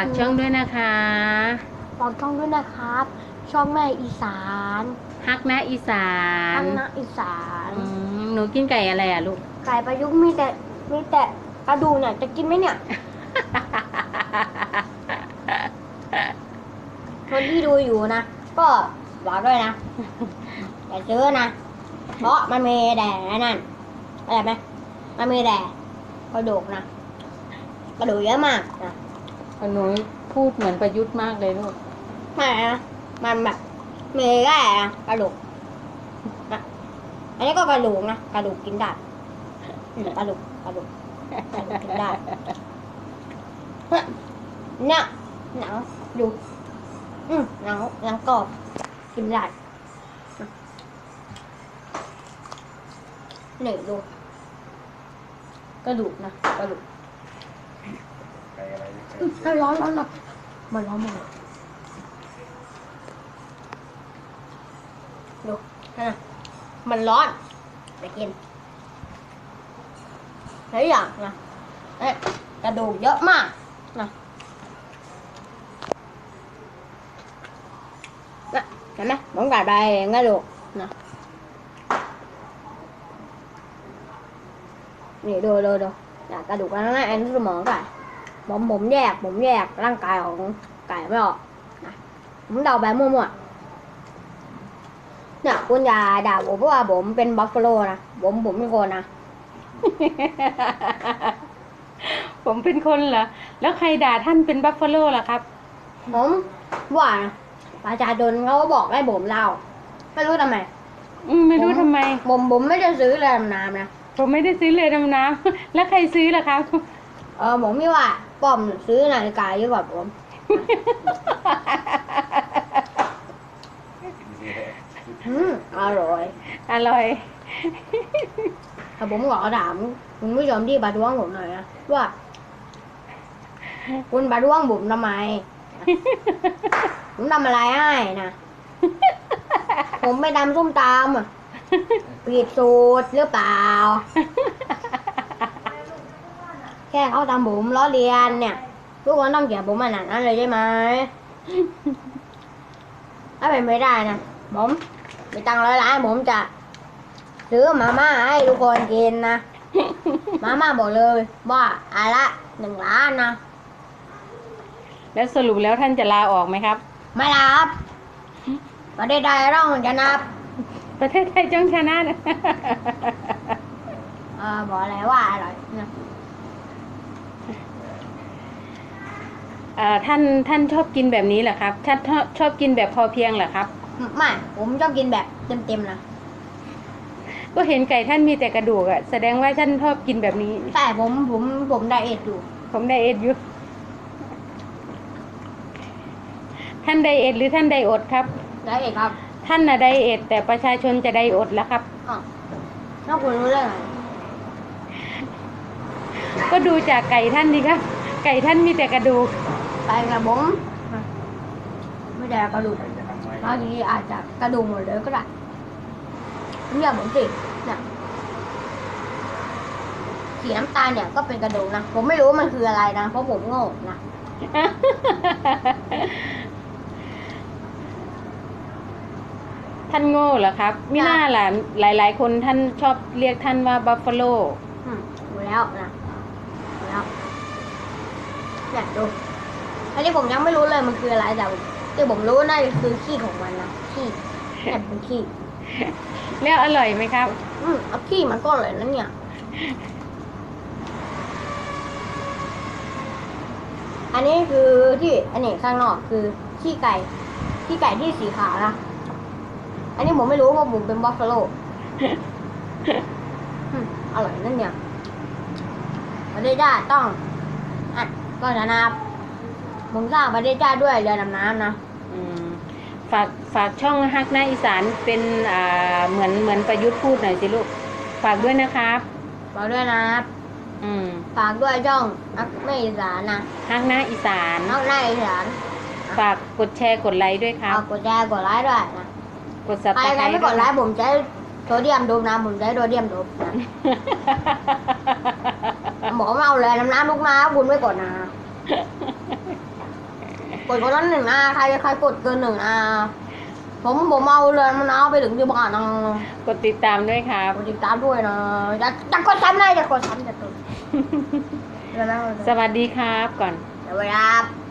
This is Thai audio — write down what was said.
ากช่องด้วยนะคะฝากช่องด้วยนะครับ ช่องแม่อีสานฮักนะอีสาอันนนะอีสานอืมหนูกินไก่อะไรอะลูก ไก่ประยุกต์มีแต่มีแต่กระดูกเนี่ยจะกินไหมเนี่ยคนที่ดูอยู่นะก็บอกด้วยนะอย่าซื้อนะเพราะมันมีแด่นั่นอะไรไหมมันมีแด่กระดูกนะกระดูกเยอะมากนะ หนูพูดเหมือนประยุทธ์มากเลยลูกไม่ะมันแบบมีแค่กระดูกนะอันนี้ก็กระดูกนะกระดูกกินได้กระดูกกระดูกกระดูกกินได้เนี่ยหนังดูอืมหนังหนังกรอบกินได้หนี่ดูกระดูกกระดูกนะกระดูก เยอะมากนะนะเห็นไหมผมกัดไปกระดูกนะนี่ดูดูดูเนี่ยกระดูกอันนั้ ผมผมแยก ผมแยกร่างกายของไก่ไม่ออกนะผมเดาแบบมั่วๆเนี่ยคุณอย่าด่าผมเพราะว่าผมเป็นบัฟฟาโลนะผมผมเป็นคนนะผมเป็นคนเหรอ แล้วใครด่าท่านเป็นบัฟฟาโลล่ะครับ ผมว่านะประชาชนเขาก็บอกให้ผมเล่า ไม่รู้ทำไม อืมไม่รู้ทำไม ผมผมไม่ได้ซื้อเรือดำน้ำนะ ผมไม่ได้ซื้อเรือดำน้ำแล้วใครซื้อล่ะครับ เออผมไม่ว่า ป้อมซื้อนาฬิกาเยอะกว่าผม อืมอร่อยอร่อย แต่ผมขอถามคุณผู้ชมที่ประท้วงผมหน่อยนะว่า คุณประท้วงผมทำไม ผมทำอะไรให้นะผมไม่ทำส้มตำอะผิดสูตรหรือเปล่า แค่เขาทำผมล้อเลียนเนี่ย ทุกคนต้องเกลียดผมขนาดนั้นเลยได้ไหมถ้าเป็นไม่ได้นะผมมีตังค์ร้อยล้านผมจะซื้อมาม่าให้ทุกคนกินนะ มาม่าบอกเลยว่าอันละหนึ่งล้านนะแล้วสรุปแล้วท่านจะลาออกไหมครับ ไม่รับประเทศใดต้องจะนับประเทศไทยจ้องชนะนะ เออบอกอะไรว่าอร่อยนะ เอ่อ ท่านท่านชอบกินแบบนี้เหรอครับท่านชอบชอบกินแบบพอเพียงเหรอครับ ไม่ผมชอบกินแบบเต็มๆนะก็เห็นไก่ท่านมีแต่กระดูกอะแสดงว่าท่านชอบกินแบบนี้แต่ผมผมผมไดเอทอยู่ ผมไดเอทอยู่ท่านไดเอทหรือท่านไดอดครับไดเอทครับ ท่านน่ะไดเอทแต่ประชาชนจะไดอดแล้วครับอ๋อถ้าคุณรู้เรื่องอะไรก็ดูจากไก่ท่านดีครับ ไก่ท่านมีแต่กระดูก ไปกับผมไม่ได้กระดูกไก่จะทำไมบางทีอาจจะกระดูกหมดเลยก็ได้เนี่ยผมสิเนี่ยสีน้ำตาลเนี่ยก็เป็นกระดูกนะ ผมไม่รู้มันคืออะไรนะ เพราะผมโง่นะท่านโง่เหรอครับไม่น่าล่ะหลาย ๆ คนท่านชอบเรียกท่านว่าบัฟฟาโลอืมดูแล้วนะดูแล้วเนี่ยดู อันนี้ผมยังไม่รู้เลยมันคืออะไรแต่ที่ผมรู้น่าจะคือขี้ของมันนะขี้เนี่ยเป็นขี้แล้วอร่อยไหมครับ อืมเอาขี้มันก็เลยนะเนี่ยอันนี้คือที่อันนี้ข้างนอกคือขี้ไก่ขี้ไก่ที่สีขาวนะอันนี้ผมไม่รู้เพราะผมเป็นบัฟฟาโลอืมอร่อยนั่นเนี่ยประเทศชาติต้องอะก็จะนับ ผมสร้างประเทศชาติด้วยเรือดำน้ำนะอืมฝากฝากช่องฮักหน้าอีสานเป็นอ่าเหมือนเหมือนประยุทธ์พูดหน่อยสิลูก ฝากด้วยนะครับ ฝากด้วยนะครับอืมฝากด้วยช่องนักไม่อีสานนะฮักหน้าอีสานนักไม่อีสานฝากกดแชร์กดไลค์ด้วยครับ เอากดแชร์กดไลค์ด้วยนะกดซับใครสใคไครรต์ไม่กดไลค์ผมใช้โซเดียมโดมนะผมใช้โซเดียมโดมนะหมอมาเอาเลยน้ำน้ำลูกน้ำคุณไม่กดนะ กดคนนั้นหนึ่งนะใครใครกดเกินหนึ่งนะผมผมเอาเลยมันเอาไปถึงที่บ้านนะกดติดตามด้วยครับกดติดตามด้วยนะอยากจะกดซ้ำเลยจะกดซ้ำจะกดแล้วนะสวัสดีครับก่อนสวัสดีครับ